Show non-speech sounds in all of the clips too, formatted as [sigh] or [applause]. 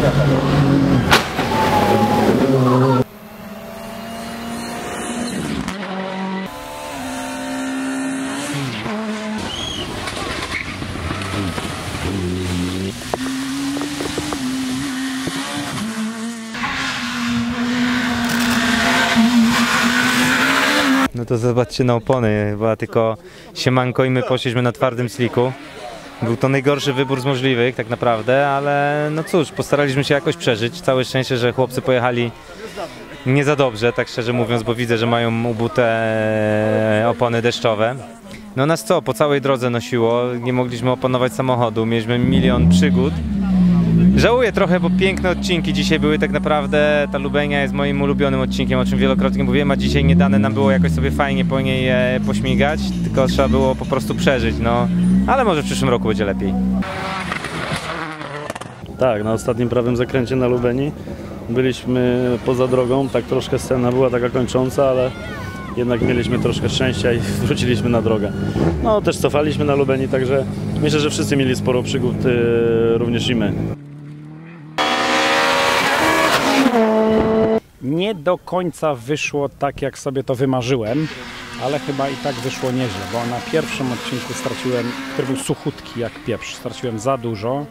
No to zobaczcie na opony, była tylko siemanko i my poszliśmy na twardym sliku. Był to najgorszy wybór z możliwych tak naprawdę, ale no cóż, postaraliśmy się jakoś przeżyć. Całe szczęście, że chłopcy pojechali nie za dobrze, tak szczerze mówiąc, bo widzę, że mają ubute opony deszczowe. No nas co, po całej drodze nosiło, nie mogliśmy opanować samochodu, mieliśmy milion przygód. Żałuję trochę, bo piękne odcinki dzisiaj były tak naprawdę. Ta Lubenia jest moim ulubionym odcinkiem, o czym wielokrotnie mówiłem, a dzisiaj nie dane nam było jakoś sobie fajnie po niej e, pośmigać, tylko trzeba było po prostu przeżyć, no. Ale może w przyszłym roku będzie lepiej. Tak, na ostatnim prawym zakręcie na Lubeni byliśmy poza drogą, tak troszkę scena była taka kończąca, ale jednak mieliśmy troszkę szczęścia i [laughs] wróciliśmy na drogę. No też cofaliśmy na Lubeni, także myślę, że wszyscy mieli sporo przygód, yy, również i my. Nie do końca wyszło tak, jak sobie to wymarzyłem, ale chyba i tak wyszło nieźle, bo na pierwszym odcinku straciłem, który był suchutki jak pieprz, straciłem za dużo,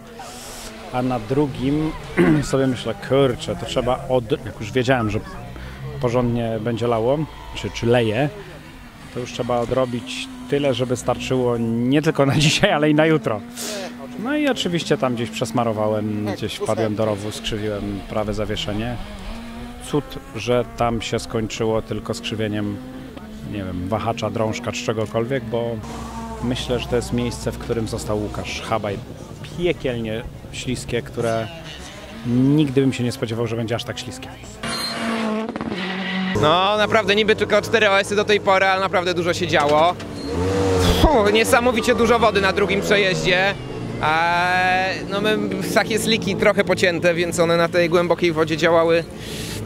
a na drugim [clears throat] sobie myślę, kurczę, to trzeba od... jak już wiedziałem, że porządnie będzie lało, czy, czy leje, to już trzeba odrobić tyle, żeby starczyło nie tylko na [laughs] dzisiaj, ale i na jutro. No i oczywiście tam gdzieś przesmarowałem, gdzieś wpadłem do rowu, skrzywiłem prawe zawieszenie. Cud, że tam się skończyło tylko skrzywieniem, nie wiem, wahacza, drążka czy czegokolwiek, bo myślę, że to jest miejsce, w którym został Łukasz Habaj. Piekielnie śliskie, które nigdy bym się nie spodziewał, że będzie aż tak śliskie. No naprawdę niby tylko 4 OS-y do tej pory, ale naprawdę dużo się działo. Fuh, niesamowicie dużo wody na drugim przejeździe. Eee, no my takie sliki trochę pocięte, więc one na tej głębokiej wodzie działały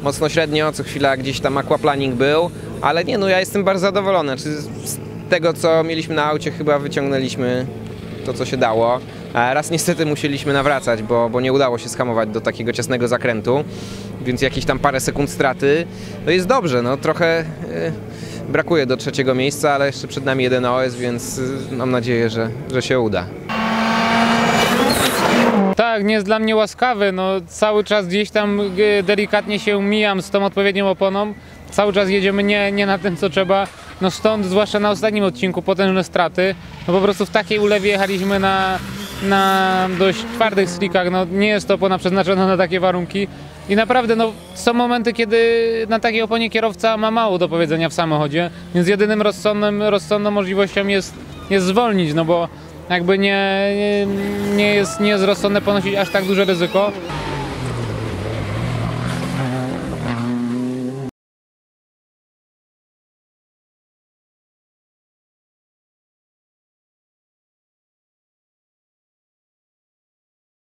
mocno średnio, co chwila gdzieś tam aquaplaning był, ale nie no ja jestem bardzo zadowolony. Czy z tego co mieliśmy na aucie chyba wyciągnęliśmy to co się dało. Raz niestety musieliśmy nawracać, bo, bo nie udało się skamować do takiego ciasnego zakrętu, więc jakieś tam parę sekund straty. No jest dobrze, no trochę e, brakuje do trzeciego miejsca, ale jeszcze przed nami jeden OS, więc e, mam nadzieję, że, że się uda. Tak, nie jest dla mnie łaskawy. No, cały czas gdzieś tam e, delikatnie się mijam z tą odpowiednią oponą. Cały czas jedziemy nie, nie na tym, co trzeba. No stąd, zwłaszcza na ostatnim odcinku, potężne straty. No po prostu w takiej ulewie jechaliśmy na, na dość twardych slickach. No, nie jest to opona przeznaczona na takie warunki. I naprawdę no, są momenty, kiedy na takiej oponie kierowca ma mało do powiedzenia w samochodzie, więc jedynym rozsądnym, rozsądną możliwością jest, jest zwolnić, no bo jakby nie, nie, nie, jest, nie jest rozsądne ponosić aż tak duże ryzyko.